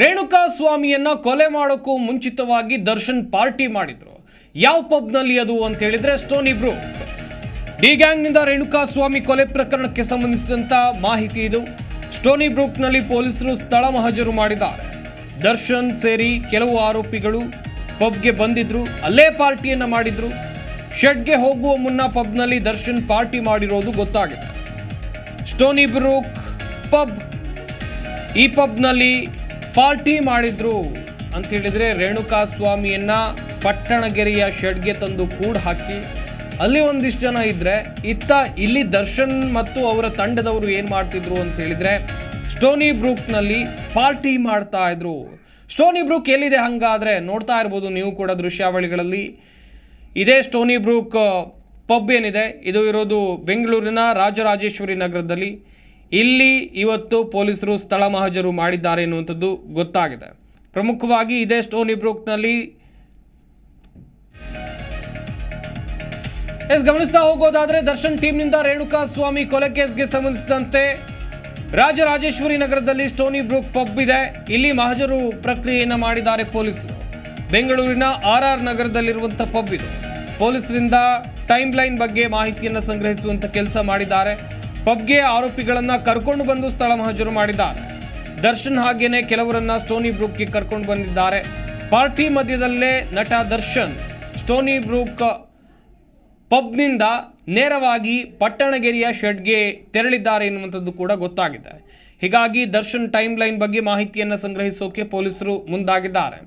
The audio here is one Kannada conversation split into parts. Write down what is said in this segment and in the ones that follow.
ರೇಣುಕಾ ಸ್ವಾಮಿಯನ್ನ ಕೊಲೆ ಮಾಡೋಕ್ಕೂ ಮುಂಚಿತವಾಗಿ ದರ್ಶನ್ ಪಾರ್ಟಿ ಮಾಡಿದ್ರು. ಯಾವ ಪಬ್ನಲ್ಲಿ ಅದು ಅಂತ ಹೇಳಿದ್ರೆ ಸ್ಟೋನಿ ಬ್ರೂ ಡಿ ಗ್ಯಾಂಗ್ನಿಂದ ರೇಣುಕಾ ಸ್ವಾಮಿ ಕೊಲೆ ಪ್ರಕರಣಕ್ಕೆ ಸಂಬಂಧಿಸಿದಂತ ಮಾಹಿತಿ ಇದು. ಸ್ಟೋನಿ ಬ್ರೂಕ್ನಲ್ಲಿ ಪೊಲೀಸರು ಸ್ಥಳ ಮಹಜರು ಮಾಡಿದ್ದಾರೆ. ದರ್ಶನ್ ಸೇರಿ ಕೆಲವು ಆರೋಪಿಗಳು ಪಬ್ಗೆ ಬಂದಿದ್ರು, ಅಲ್ಲೇ ಪಾರ್ಟಿಯನ್ನ ಮಾಡಿದ್ರು. ಶೆಡ್ಗೆ ಹೋಗುವ ಮುನ್ನ ಪಬ್ನಲ್ಲಿ ದರ್ಶನ್ ಪಾರ್ಟಿ ಮಾಡಿರೋದು ಗೊತ್ತಾಗಿದೆ. Stony Brook pub. ಈ ಪಬ್ನಲ್ಲಿ ಪಾರ್ಟಿ ಮಾಡಿದ್ರು ಅಂತ ಹೇಳಿದ್ರೆ ರೇಣುಕಾ ಸ್ವಾಮಿಯನ್ನ ಪಟ್ಟಣಗೆರೆಯ ಶೆಡ್ಗೆ ತಂದು ಕೂಡ ಹಾಕಿ. ಅಲ್ಲಿ ಒಂದಿಷ್ಟು ಜನ ಇದ್ರೆ ಇತ್ತ ಇಲ್ಲಿ ದರ್ಶನ್ ಮತ್ತು ಅವರ ತಂಡದವರು ಏನು ಮಾಡ್ತಿದ್ರು ಅಂತ ಹೇಳಿದ್ರೆ ಸ್ಟೋನಿ ಬ್ರೂಕ್ನಲ್ಲಿ ಪಾರ್ಟಿ ಮಾಡ್ತಾ ಇದ್ರು. ಸ್ಟೋನಿ ಬ್ರೂಕ್ ಎಲ್ಲಿದೆ ಹಂಗಾದ್ರೆ ನೋಡ್ತಾ ಇರ್ಬೋದು ನೀವು ಕೂಡ ದೃಶ್ಯಾವಳಿಗಳಲ್ಲಿ. ಇದೇ ಸ್ಟೋನಿ ಬ್ರೂಕ್ ಪಬ್ ಏನಿದೆ? ಇದು ಇರೋದು ಬೆಂಗಳೂರಿನ ರಾಜರಾಜೇಶ್ವರಿ ನಗರದಲ್ಲಿ. ಇಲ್ಲಿ ಇವತ್ತು ಪೊಲೀಸರು ಸ್ಥಳ ಮಹಜರು ಮಾಡಿದ್ದಾರೆ ಎನ್ನುವಂಥದ್ದು ಗೊತ್ತಾಗಿದೆ. ಪ್ರಮುಖವಾಗಿ ಇದೇ ಸ್ಟೋನಿ ಬ್ರೂಕ್ನಲ್ಲಿ ಎಸ್, ಗಮನಿಸ್ತಾ ಹೋಗೋದಾದರೆ ದರ್ಶನ್ ಟೀಮ್ನಿಂದ ರೇಣುಕಾ ಸ್ವಾಮಿ ಕೊಲೆ ಕೇಸ್ಗೆ ಸಂಬಂಧಿಸಿದಂತೆ ರಾಜರಾಜೇಶ್ವರಿ ನಗರದಲ್ಲಿ ಸ್ಟೋನಿ ಬ್ರೂಕ್ ಪಬ್ ಇದೆ. ಇಲ್ಲಿ ಮಹಜರು ಪ್ರಕ್ರಿಯೆಯನ್ನು ಮಾಡಿದ್ದಾರೆ ಪೊಲೀಸರು. ಬೆಂಗಳೂರಿನ ಆರ್ ಆರ್ ನಗರದಲ್ಲಿರುವಂಥ ಪಬ್ ಇದು. ಪೊಲೀಸರಿಂದ ಟೈಮ್ ಲೈನ್ ಬಗ್ಗೆ ಮಾಹಿತಿಯನ್ನು ಸಂಗ್ರಹಿಸುವಂಥ ಕೆಲಸ ಮಾಡಿದ್ದಾರೆ. ಪಬ್ಗೆ ಆರೋಪಿಗಳನ್ನ ಕರ್ಕೊಂಡು ಬಂದು ಸ್ಥಳ ಮಹಜರು ಮಾಡಿದ್ದಾರೆ. ದರ್ಶನ್ ಹಾಗೇನೆ ಕೆಲವರನ್ನ ಸ್ಟೋನಿ ಬ್ರೂಕ್ಗೆ ಕರ್ಕೊಂಡು ಬಂದಿದ್ದಾರೆ. ಪಾರ್ಟಿ ಮಧ್ಯದಲ್ಲೇ ನಟ ದರ್ಶನ್ ಸ್ಟೋನಿ ಬ್ರೂಕ್ ಪಬ್ನಿಂದ ನೇರವಾಗಿ ಪಟ್ಟಣಗೆರೆಯ ಶೆಡ್ಗೆ ತೆರಳಿದ್ದಾರೆ ಎನ್ನುವಂಥದ್ದು ಕೂಡ ಗೊತ್ತಾಗಿದೆ. ಹೀಗಾಗಿ ದರ್ಶನ್ ಟೈಮ್ ಲೈನ್ ಬಗ್ಗೆ ಮಾಹಿತಿಯನ್ನು ಸಂಗ್ರಹಿಸೋಕೆ ಪೊಲೀಸರು ಮುಂದಾಗಿದ್ದಾರೆ.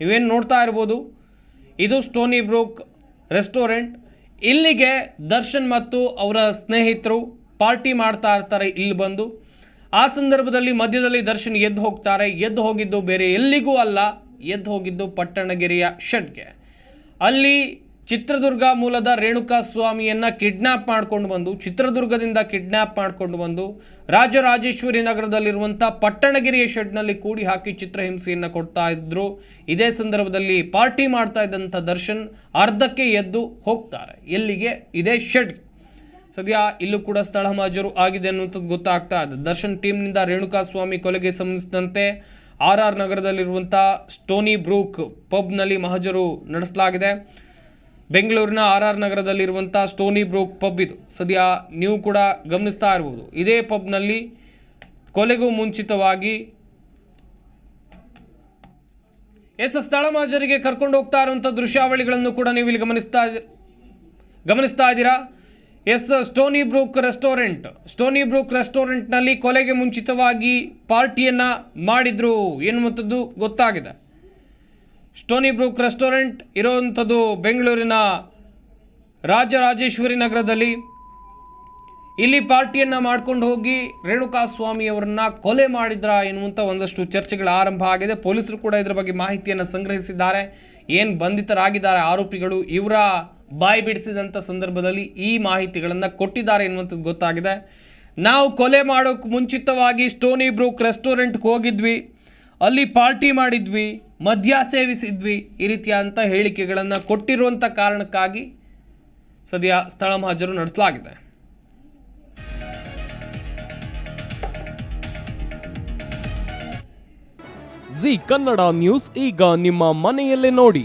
ನೀವೇನು ನೋಡ್ತಾ ಇರ್ಬೋದು, ಇದು ಸ್ಟೋನಿ ಬ್ರೂಕ್ ರೆಸ್ಟೋರೆಂಟ್. ಇಲ್ಲಿಗೆ ದರ್ಶನ್ ಮತ್ತು ಅವರ ಸ್ನೇಹಿತರು ಪಾರ್ಟಿ ಮಾಡ್ತಾ ಇರ್ತಾರೆ, ಇಲ್ಲಿ ಬಂದು. ಆ ಸಂದರ್ಭದಲ್ಲಿ ಮಧ್ಯದಲ್ಲಿ ದರ್ಶನ್ ಎದ್ದು ಹೋಗ್ತಾರೆ. ಎದ್ದು ಹೋಗಿದ್ದು ಬೇರೆ ಎಲ್ಲಿಗೂ ಅಲ್ಲ. ಎದ್ದು ಹೋಗಿದ್ದು ಪಟ್ಟಣಗಿರಿಯ ಶೆಡ್ಗೆ ಅಲ್ಲಿ ಚಿತ್ರದುರ್ಗ ಮೂಲದ ರೇಣುಕಾ ಸ್ವಾಮಿಯನ್ನು ಕಿಡ್ನ್ಯಾಪ್ ಮಾಡ್ಕೊಂಡು ಬಂದು, ಚಿತ್ರದುರ್ಗದಿಂದ ಕಿಡ್ನ್ಯಾಪ್ ಮಾಡ್ಕೊಂಡು ಬಂದು, ರಾಜರಾಜೇಶ್ವರಿ ನಗರದಲ್ಲಿರುವಂಥ ಪಟ್ಟಣಗಿರಿಯ ಶೆಡ್ನಲ್ಲಿ ಕೂಡಿ ಹಾಕಿ ಚಿತ್ರಹಿಂಸೆಯನ್ನು ಕೊಡ್ತಾ ಇದ್ದರು ಇದೇ ಸಂದರ್ಭದಲ್ಲಿ ಪಾರ್ಟಿ ಮಾಡ್ತಾ ಇದ್ದಂಥ ದರ್ಶನ್ ಅರ್ಧಕ್ಕೆ ಎದ್ದು ಹೋಗ್ತಾರೆ. ಎಲ್ಲಿಗೆ? ಇದೇ ಶೆಡ್ ಸದ್ಯ ಇಲ್ಲೂ ಕೂಡ ಸ್ಥಳ ಮಹಜರು ಆಗಿದೆ ಅನ್ನುವಂಥದ್ದು ಗೊತ್ತಾಗ್ತಾ ಇದೆ. ದರ್ಶನ್ ಟೀಮ್ನಿಂದ ರೇಣುಕಾ ಸ್ವಾಮಿ ಕೊಲೆಗೆ ಸಂಬಂಧಿಸಿದಂತೆ ಆರ್ ಆರ್ ನಗರದಲ್ಲಿರುವಂಥ ಸ್ಟೋನಿ ಬ್ರೂಕ್ ಪಬ್ನಲ್ಲಿ ಮಹಜರು ನಡೆಸಲಾಗಿದೆ. ಬೆಂಗಳೂರಿನ ಆರ್ ಆರ್ ನಗರದಲ್ಲಿರುವಂಥ ಸ್ಟೋನಿ ಬ್ರೂಕ್ ಪಬ್ ಇದು. ಸದ್ಯ ನೀವು ಕೂಡ ಗಮನಿಸ್ತಾ ಇರ್ಬೋದು. ಇದೇ ಪಬ್ನಲ್ಲಿ ಕೊಲೆಗೂ ಮುಂಚಿತವಾಗಿ ಎಸ್ ಸ್ಥಳ ಮಾಜರಿಗೆ ಕರ್ಕೊಂಡು ಹೋಗ್ತಾ ಇರುವಂಥ ದೃಶ್ಯಾವಳಿಗಳನ್ನು ಕೂಡ ನೀವು ಇಲ್ಲಿ ಗಮನಿಸ್ತಾ ಗಮನಿಸ್ತಾ ಇದ್ದೀರಾ? Yes Stony Brook restaurant. Stony Brook ರೆಸ್ಟೋರೆಂಟ್ನಲ್ಲಿ ಕೊಲೆಗೆ ಮುಂಚಿತವಾಗಿ ಪಾರ್ಟಿಯನ್ನು ಮಾಡಿದ್ರು. ಎನ್ನುವಂಥದ್ದು ಗೊತ್ತಾಗಿದೆ. ಸ್ಟೋನಿ ಬ್ರೂಕ್ ರೆಸ್ಟೋರೆಂಟ್ ಇರೋವಂಥದ್ದು ಬೆಂಗಳೂರಿನ ರಾಜರಾಜೇಶ್ವರಿ ನಗರದಲ್ಲಿ. ಇಲ್ಲಿ ಪಾರ್ಟಿಯನ್ನು ಮಾಡ್ಕೊಂಡು ಹೋಗಿ ರೇಣುಕಾ ಸ್ವಾಮಿ ಅವರನ್ನ ಕೊಲೆ ಮಾಡಿದ್ರ ಎನ್ನುವಂಥ ಒಂದಷ್ಟು ಚರ್ಚೆಗಳು ಆರಂಭ ಆಗಿದೆ. ಪೊಲೀಸರು ಕೂಡ ಇದರ ಬಗ್ಗೆ ಮಾಹಿತಿಯನ್ನು ಸಂಗ್ರಹಿಸಿದ್ದಾರೆ. ಏನು ಬಂಧಿತರಾಗಿದ್ದಾರೆ ಆರೋಪಿಗಳು, ಇವರ ಬಾಯಿ ಬಿಡಿಸಿದಂಥ ಸಂದರ್ಭದಲ್ಲಿ ಈ ಮಾಹಿತಿಗಳನ್ನು ಕೊಟ್ಟಿದ್ದಾರೆ ಎನ್ನುವಂಥದ್ದು ಗೊತ್ತಾಗಿದೆ. ನಾವು ಕೊಲೆ ಮಾಡೋಕ್ಕೆ ಮುಂಚಿತವಾಗಿ ಸ್ಟೋನಿ ಬ್ರೂಕ್ ರೆಸ್ಟೋರೆಂಟ್ಗೆ ಹೋಗಿದ್ವಿ. ಅಲ್ಲಿ ಪಾರ್ಟಿ ಮಾಡಿದ್ವಿ, ಮದ್ಯ ಸೇವಿಸಿದ್ವಿ ಈ ರೀತಿಯಾದಂಥ ಹೇಳಿಕೆಗಳನ್ನು ಕೊಟ್ಟಿರುವಂಥ ಕಾರಣಕ್ಕಾಗಿ ಸದ್ಯ ಸ್ಥಳ ಮಹಜರು ನಡೆಸಲಾಗಿದೆ. ಜಿ ಕನ್ನಡ ನ್ಯೂಸ್ ಈಗ ನಿಮ್ಮ ಮನೆಯಲ್ಲೇ ನೋಡಿ.